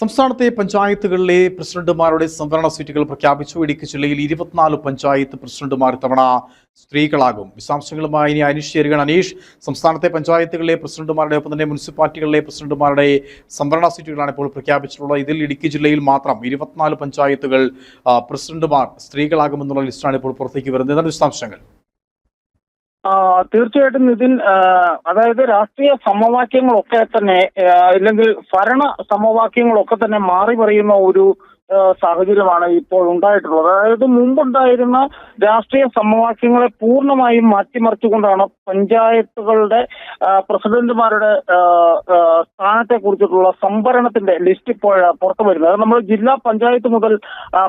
സംസ്ഥാനത്തെ പഞ്ചായത്തുകളിലെ പ്രസിഡന്റുമാരുടെ സംവരണ സീറ്റുകൾ പ്രഖ്യാപിച്ചു. ഇടുക്കി ജില്ലയിൽ ഇരുപത്തിനാല് പഞ്ചായത്ത് പ്രസിഡന്റുമാർ തവണ സ്ത്രീകളാകും. വിശദാംശങ്ങളുമായി ഇനി അനീഷ് ചേരുകയാണ്. അനീഷ് സംസ്ഥാനത്തെ പഞ്ചായത്തുകളിലെ പ്രസിഡന്റുമാരുടെ ഒപ്പം തന്നെ മുനിസിപ്പാലിറ്റികളിലെ പ്രസിഡന്റുമാരുടെ സംവരണ സീറ്റുകളാണ് ഇപ്പോൾ പ്രഖ്യാപിച്ചിട്ടുള്ളത്. ഇതിൽ ഇടുക്കി ജില്ലയിൽ മാത്രം ഇരുപത്തിനാല് പഞ്ചായത്തുകൾ പ്രസിഡന്റുമാർ സ്ത്രീകളാകുമെന്നുള്ള ലിസ്റ്റാണ് ഇപ്പോൾ പുറത്തേക്ക് വരുന്നത്. എന്താണ് വിശദാംശങ്ങൾ? തീർച്ചയായിട്ടും നിതിൻ അതായത് രാഷ്ട്രീയ സമവാക്യങ്ങളൊക്കെ തന്നെ അല്ലെങ്കിൽ ഭരണ സമവാക്യങ്ങളൊക്കെ തന്നെ മാറി പറയുന്ന ഒരു സാഹചര്യമാണ് ഇപ്പോൾ ഉണ്ടായിട്ടുള്ളത്. അതായത് മുമ്പുണ്ടായിരുന്ന രാഷ്ട്രീയ സമവാക്യങ്ങളെ പൂർണമായും മാറ്റിമറിച്ചുകൊണ്ടാണ് പഞ്ചായത്തുകളുടെ പ്രസിഡന്റുമാരുടെ സ്ഥാനത്തെ കുറിച്ചിട്ടുള്ള സംവരണത്തിന്റെ ലിസ്റ്റ് ഇപ്പോൾ പുറത്തു വരുന്നത് നമ്മൾ ജില്ലാ പഞ്ചായത്ത് മുതൽ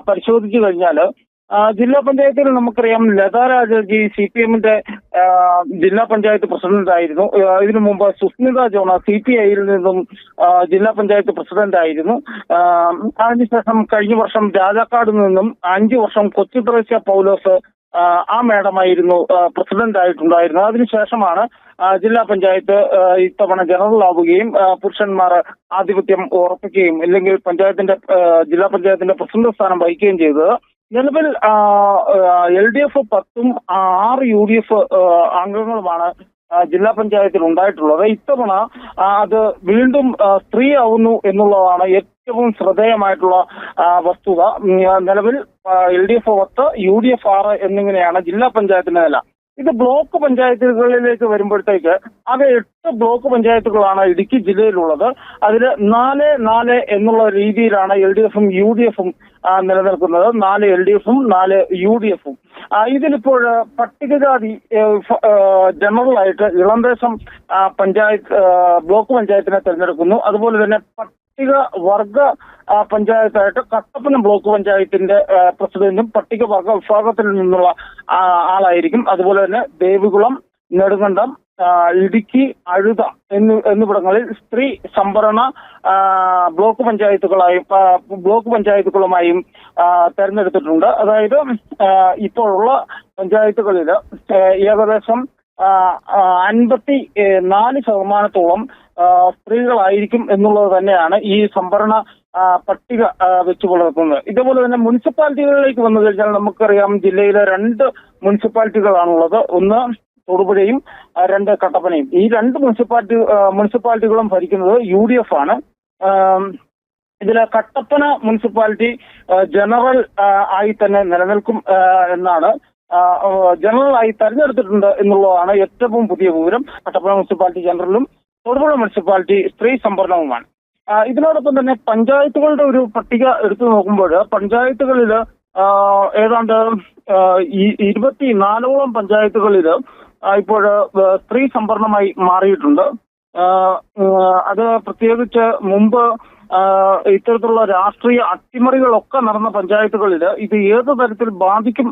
പരിശോധിച്ചു കഴിഞ്ഞാൽ ജില്ലാ പഞ്ചായത്തിൽ നമുക്കറിയാം ലതാ രാജജി സി പി എമ്മിന്റെ ജില്ലാ പഞ്ചായത്ത് പ്രസിഡന്റ് ആയിരുന്നു ഇതിനു മുമ്പ് സുസ്മിത ജോണ സി പി ഐയിൽ നിന്നും ജില്ലാ പഞ്ചായത്ത് പ്രസിഡന്റ് ആയിരുന്നു അതിനുശേഷം കഴിഞ്ഞ വർഷം രാജാക്കാട് നിന്നും അഞ്ചു വർഷം കൊച്ചി ത്രേസ്യ പൗലോസ് ആ, മേഡമായിരുന്നു പ്രസിഡന്റ് ആയിട്ടുണ്ടായിരുന്നത് അതിനുശേഷമാണ് ജില്ലാ പഞ്ചായത്ത് ഇത്തവണ ജനറൽ ആവുകയും പുരുഷന്മാർ ആധിപത്യം ഉറപ്പിക്കുകയും അല്ലെങ്കിൽ പഞ്ചായത്തിന്റെ ജില്ലാ പഞ്ചായത്തിന്റെ പ്രസിഡന്റ് സ്ഥാനം വഹിക്കുകയും ചെയ്തത്. നിലവിൽ എൽ ഡി എഫ് പത്തും ആറ് യു ഡി എഫ് അംഗങ്ങളുമാണ് ജില്ലാ പഞ്ചായത്തിൽ ഉണ്ടായിട്ടുള്ളത്. ഇത്തവണ അത് വീണ്ടും സ്ത്രീ ആവുന്നു എന്നുള്ളതാണ് ഏറ്റവും ശ്രദ്ധേയമായിട്ടുള്ള വസ്തുത. നിലവിൽ എൽ ഡി എഫ് പത്ത് യു ഡി എഫ് ആറ് എന്നിങ്ങനെയാണ് ജില്ലാ പഞ്ചായത്തിന്റെ നില. ഇത് ബ്ലോക്ക് പഞ്ചായത്തുകളിലേക്ക് വരുമ്പോഴത്തേക്ക് ആകെ എട്ട് ബ്ലോക്ക് പഞ്ചായത്തുകളാണ് ഇടുക്കി ജില്ലയിലുള്ളത്. അതിൽ നാല് നാല് എന്നുള്ള രീതിയിലാണ് എൽ ഡി എഫും യു ഡി എഫും നിലനിൽക്കുന്നത്. നാല് എൽ ഡി എഫും നാല് യു ഡി എഫും. ഇതിലിപ്പോൾ പട്ടികജാതി ജനറലായിട്ട് ഇളന്തേശം പഞ്ചായത്ത് ബ്ലോക്ക് പഞ്ചായത്തിനെ തിരഞ്ഞെടുക്കുന്നു. അതുപോലെ തന്നെ പട്ടിക വർഗ പഞ്ചായത്തായിട്ട് കട്ടപ്പന ബ്ലോക്ക് പഞ്ചായത്തിന്റെ പ്രസിഡന്റും പട്ടിക വർഗ വിഭാഗത്തിൽ നിന്നുള്ള ആളായിരിക്കും. അതുപോലെ തന്നെ ദേവികുളം നെടുങ്കണ്ടം ഇടുക്കി അഴുത എന്നി എന്നിവിടങ്ങളിൽ സ്ത്രീ സംവരണ ബ്ലോക്ക് പഞ്ചായത്തുകളായും ബ്ലോക്ക് പഞ്ചായത്തുകളുമായും തെരഞ്ഞെടുത്തിട്ടുണ്ട്. അതായത് ഇപ്പോഴുള്ള പഞ്ചായത്തുകളിൽ ഏകദേശം അൻപത്തി നാല് ശതമാനത്തോളം സ്ത്രീകളായിരിക്കും എന്നുള്ളത് തന്നെയാണ് ഈ സംവരണ പട്ടിക വെച്ചു പുലർത്തുന്നത് ഇതുപോലെ തന്നെ മുനിസിപ്പാലിറ്റികളിലേക്ക് വന്നു കഴിഞ്ഞാൽ നമുക്കറിയാം ജില്ലയിലെ രണ്ട് മുനിസിപ്പാലിറ്റികളാണുള്ളത്. ഒന്ന് തൊടുപുഴയും രണ്ട് കട്ടപ്പനയും. ഈ രണ്ട് മുനിസിപ്പാലിറ്റി മുനിസിപ്പാലിറ്റികളും ഭരിക്കുന്നത് യു ഡി എഫ് ആണ്. ഇതിൽ കട്ടപ്പന മുനിസിപ്പാലിറ്റി ജനറൽ ആയി തന്നെ നിലനിൽക്കും എന്നാണ് ജനറൽ ആയി തെരഞ്ഞെടുത്തിട്ടുണ്ട് എന്നുള്ളതാണ് ഏറ്റവും പുതിയ വിവരം. കട്ടപ്പന മുനിസിപ്പാലിറ്റി ജനറലും തൊടുപുഴ മുനിസിപ്പാലിറ്റി സ്ത്രീ സംവരണവുമാണ് ഇതിനോടൊപ്പം തന്നെ പഞ്ചായത്തുകളുടെ ഒരു പട്ടിക എടുത്തു നോക്കുമ്പോൾ പഞ്ചായത്തുകളിൽ ഏതാണ്ട് ഇരുപത്തിനാലോളം പഞ്ചായത്തുകളിൽ ഇപ്പോൾ സ്ത്രീ സംവരണമായി മാറിയിട്ടുണ്ട്. അത് പ്രത്യേകിച്ച് മുമ്പ് ഇത്തരത്തിലുള്ള രാഷ്ട്രീയ അട്ടിമറികളൊക്കെ നടന്ന പഞ്ചായത്തുകളിൽ ഇത് ഏത് തരത്തിൽ ബാധിക്കും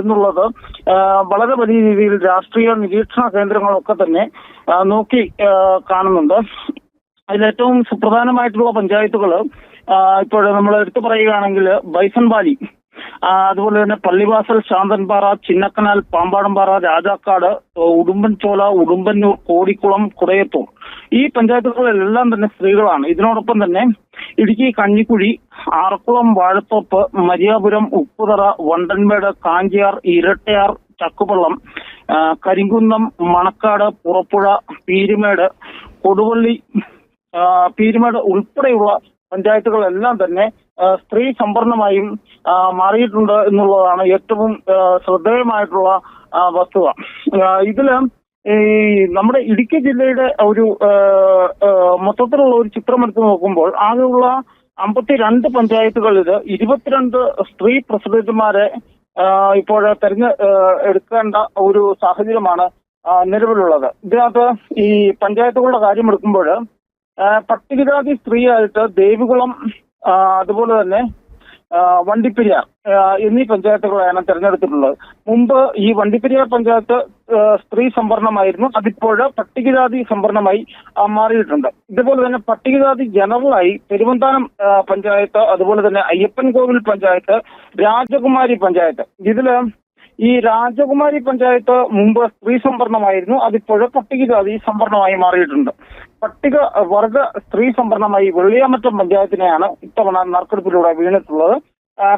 എന്നുള്ളത് വളരെ വലിയ രീതിയിൽ രാഷ്ട്രീയ നിരീക്ഷണ കേന്ദ്രങ്ങളൊക്കെ തന്നെ നോക്കി കാണുന്നുണ്ട്. അതിലേറ്റവും സുപ്രധാനമായിട്ടുള്ള പഞ്ചായത്തുകൾ ഇപ്പോൾ നമ്മൾ എടുത്തു പറയുകയാണെങ്കിൽ ബൈസൺവാലി അതുപോലെ തന്നെ പള്ളിവാസൽ ശാന്തൻപാറ ചിന്നക്കനാൽ പാമ്പാടംപാറ രാജാക്കാട് ഉടുമ്പൻചോല ഉടുമ്പന്നൂർ കോടിക്കുളം കുടയത്തൂർ. ഈ പഞ്ചായത്തുകളിലെല്ലാം തന്നെ സ്ത്രീകളാണ്. ഇതിനോടൊപ്പം തന്നെ ഇടുക്കി കഞ്ഞിക്കുഴി ആറക്കുളം വാഴത്തോപ്പ് മരിയാപുരം ഉപ്പുതറ വണ്ടൻമേട് കാഞ്ചിയാർ ഇരട്ടയാർ ചക്കുപള്ളം കരിങ്കുന്നം മണക്കാട് പുറപ്പുഴ പീരുമേട് കൊടുവള്ളി പീരുമേട് ഉൾപ്പെടെയുള്ള പഞ്ചായത്തുകളെല്ലാം തന്നെ സ്ത്രീ സംവരണമായും മാറിയിട്ടുണ്ട് എന്നുള്ളതാണ് ഏറ്റവും ശ്രദ്ധേയമായിട്ടുള്ള വസ്തുത. ഇതിൽ ഈ നമ്മുടെ ഇടുക്കി ജില്ലയുടെ ഒരു മൊത്തത്തിലുള്ള ഒരു ചിത്രം എടുത്ത് നോക്കുമ്പോൾ ആകെയുള്ള അമ്പത്തിരണ്ട് പഞ്ചായത്തുകളിൽ ഇരുപത്തിരണ്ട് സ്ത്രീ പ്രസിഡന്റുമാരെ ഇപ്പോൾ തെരഞ്ഞെ എടുക്കേണ്ട ഒരു സാഹചര്യമാണ് നിലവിലുള്ളത്. ഇതിനകത്ത് ഈ പഞ്ചായത്തുകളുടെ കാര്യം എടുക്കുമ്പോൾ പട്ടികജാതി സ്ത്രീയായിട്ട് ദേവികുളം അതുപോലെ തന്നെ വണ്ടിപ്പെരിയാർ എന്നീ പഞ്ചായത്തുകളാണ് തെരഞ്ഞെടുത്തിട്ടുള്ളത്. മുമ്പ് ഈ വണ്ടിപ്പെരിയാർ പഞ്ചായത്ത് സ്ത്രീ സംവരണമായിരുന്നു. അതിപ്പോൾ പട്ടികജാതി സംവരണമായി മാറിയിട്ടുണ്ട്. ഇതുപോലെ തന്നെ പട്ടികജാതി ജനറലായി പെരുവന്താനം പഞ്ചായത്ത് അതുപോലെ തന്നെ അയ്യപ്പൻ കോവിൽ പഞ്ചായത്ത് രാജകുമാരി പഞ്ചായത്ത്. ഇതിൽ ഈ രാജകുമാരി പഞ്ചായത്ത് മുമ്പ് സ്ത്രീ സംവരണമായിരുന്നു. അതിപ്പോൾ പട്ടികജാതി സംവരണമായി മാറിയിട്ടുണ്ട്. പട്ടിക വർഗ സ്ത്രീ സംവരണമായി വെള്ളിയാമറ്റം പഞ്ചായത്തിനെയാണ് ഇത്തവണ നറുക്കെടുപ്പിലൂടെ വീണിട്ടുള്ളത്.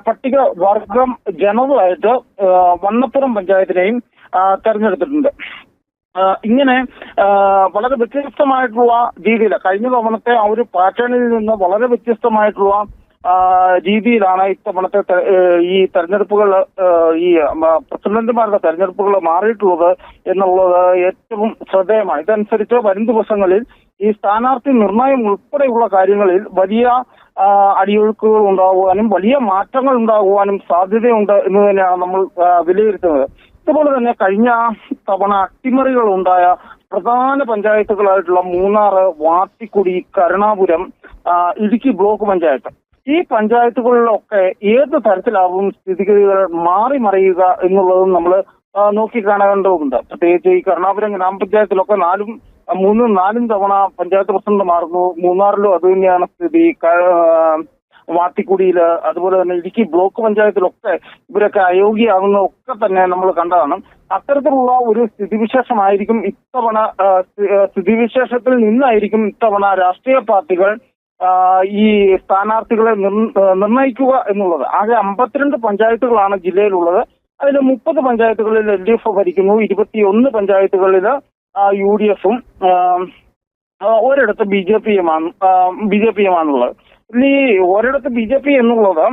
പട്ടിക വർഗം ജനറലായിട്ട് വണ്ണപ്പുറം പഞ്ചായത്തിനെയും തെരഞ്ഞെടുത്തിട്ടുണ്ട്. ഇങ്ങനെ വളരെ വ്യത്യസ്തമായിട്ടുള്ള രീതിയിൽ കഴിഞ്ഞ തവണത്തെ ആ ഒരു പാറ്റേണിൽ നിന്ന് വളരെ വ്യത്യസ്തമായിട്ടുള്ള രീതിയിലാണ് ഇത്തവണത്തെ ഈ തെരഞ്ഞെടുപ്പുകൾ ഈ പ്രസിഡന്റുമാരുടെ തെരഞ്ഞെടുപ്പുകൾ മാറിയിട്ടുള്ളത് എന്നുള്ളത് ഏറ്റവും ശ്രദ്ധേയമാണ്. ഇതനുസരിച്ച് വരും ദിവസങ്ങളിൽ ഈ സ്ഥാനാർത്ഥി നിർണയം ഉൾപ്പെടെയുള്ള കാര്യങ്ങളിൽ വലിയ അടിയൊഴുക്കുകൾ ഉണ്ടാകുവാനും വലിയ മാറ്റങ്ങൾ ഉണ്ടാകുവാനും സാധ്യതയുണ്ട് എന്ന് തന്നെയാണ് നമ്മൾ വിലയിരുത്തുന്നത്. ഇതുപോലെ തന്നെ കഴിഞ്ഞ തവണ അട്ടിമറികൾ ഉണ്ടായ പ്രധാന പഞ്ചായത്തുകളായിട്ടുള്ള മൂന്നാർ വാത്തിക്കുടി കരുണാപുരം ഇടുക്കി ബ്ലോക്ക് പഞ്ചായത്ത്. ഈ പഞ്ചായത്തുകളിലൊക്കെ ഏത് തരത്തിലാവും സ്ഥിതിഗതികൾ മാറി മറിയുക എന്നുള്ളതും നമ്മൾ നോക്കി കാണേണ്ടതുണ്ട്. പ്രത്യേകിച്ച് ഈ കരുണാപുരം ഗ്രാമപഞ്ചായത്തിലൊക്കെ നാലും മൂന്നും നാലും തവണ പഞ്ചായത്ത് പ്രസിഡന്റ് മാറുന്നു. മൂന്നാറിലും അത് തന്നെയാണ് സ്ഥിതി. വാത്തിക്കുടിയിൽ അതുപോലെ തന്നെ ഇടുക്കി ബ്ലോക്ക് പഞ്ചായത്തിലൊക്കെ ഇവരൊക്കെ അയോഗ്യമാകുന്ന ഒക്കെ തന്നെ നമ്മൾ കണ്ടതാണ്. അത്തരത്തിലുള്ള ഒരു സ്ഥിതിവിശേഷമായിരിക്കും ഇത്തവണ സ്ഥിതിവിശേഷത്തിൽ നിന്നായിരിക്കും ഇത്തവണ രാഷ്ട്രീയ പാർട്ടികൾ ഈ സ്ഥാനാർത്ഥികളെ നിർണയിക്കുക എന്നുള്ളത്. ആകെ അമ്പത്തിരണ്ട് പഞ്ചായത്തുകളാണ് ജില്ലയിലുള്ളത്. അതിൽ മുപ്പത് പഞ്ചായത്തുകളിൽ എൽ ഡി എഫ് ഭരിക്കുന്നു. ഇരുപത്തിയൊന്ന് പഞ്ചായത്തുകളിൽ യു ഡി എഫും ഒരിടത്ത് ബി ജെ പിയുമാണ് ബി ജെ പിയുമാണുള്ളത്. ഈ ഒരിടത്ത് ബി ജെ പി എന്നുള്ളത്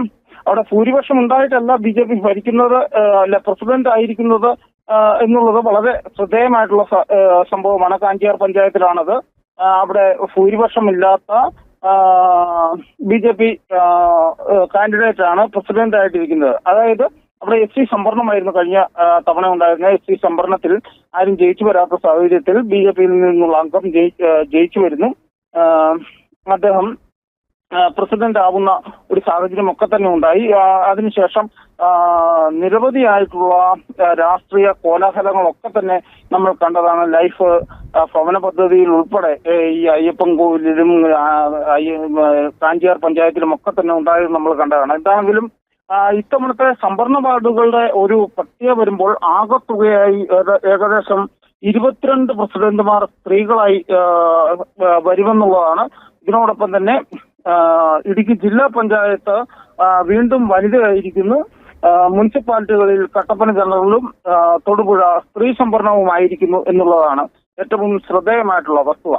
അവിടെ ഭൂരിപക്ഷം ഉണ്ടായിട്ടല്ല ബി ജെ പി ഭരിക്കുന്നത് അല്ല പ്രസിഡന്റ് ആയിരിക്കുന്നത് എന്നുള്ളത് വളരെ ശ്രദ്ധേയമായിട്ടുള്ള സംഭവമാണ്. കാഞ്ചിയാർ പഞ്ചായത്തിലാണത്. അവിടെ ഭൂരിപക്ഷമില്ലാത്ത ബി ജെ പി കാൻഡിഡേറ്റ് ആണ് പ്രസിഡന്റ് ആയിട്ടിരിക്കുന്നത് അതായത് അവിടെ എസ് സി സംവരണമായിരുന്നു കഴിഞ്ഞ തവണ ഉണ്ടായിരുന്ന എസ് സി സംവരണത്തിൽ ആരും ജയിച്ചു വരാത്ത സാഹചര്യത്തിൽ ബി ജെ പിയിൽ നിന്നുള്ള അംഗം ജയിച്ചു വരുന്നു. അദ്ദേഹം പ്രസിഡന്റ് ആവുന്ന ഒരു സാഹചര്യം ഒക്കെ തന്നെ ഉണ്ടായി. അതിനുശേഷം നിരവധിയായിട്ടുള്ള രാഷ്ട്രീയ കോലാഹലങ്ങളൊക്കെ തന്നെ നമ്മൾ കണ്ടതാണ്. ലൈഫ് ഭവന പദ്ധതിയിൽ ഉൾപ്പെടെ ഈ അയ്യപ്പൻ ആ, കാഞ്ചിയാർ പഞ്ചായത്തിലും ഒക്കെ തന്നെ ഉണ്ടായത് നമ്മൾ കണ്ടതാണ്. എന്താണെങ്കിലും ഇത്തവണത്തെ സംവരണ വാർഡുകളുടെ ഒരു പട്ടിക വരുമ്പോൾ ആകത്തുകയായി ഏകദേശം ഇരുപത്തിരണ്ട് പ്രസിഡന്റുമാർ സ്ത്രീകളായി വരുമെന്നുള്ളതാണ്. ഇതിനോടൊപ്പം തന്നെ ഇടുക്കി ജില്ലാ പഞ്ചായത്ത് വീണ്ടും വനിതയായിരിക്കുന്നു. മുനിസിപ്പാലിറ്റികളിൽ കട്ടപ്പന ജനറലും തൊടുപുഴ സ്ത്രീ സംവരണവുമായിരിക്കുന്നു എന്നുള്ളതാണ് ഏറ്റവും ശ്രദ്ധേയമായിട്ടുള്ള വസ്തുത.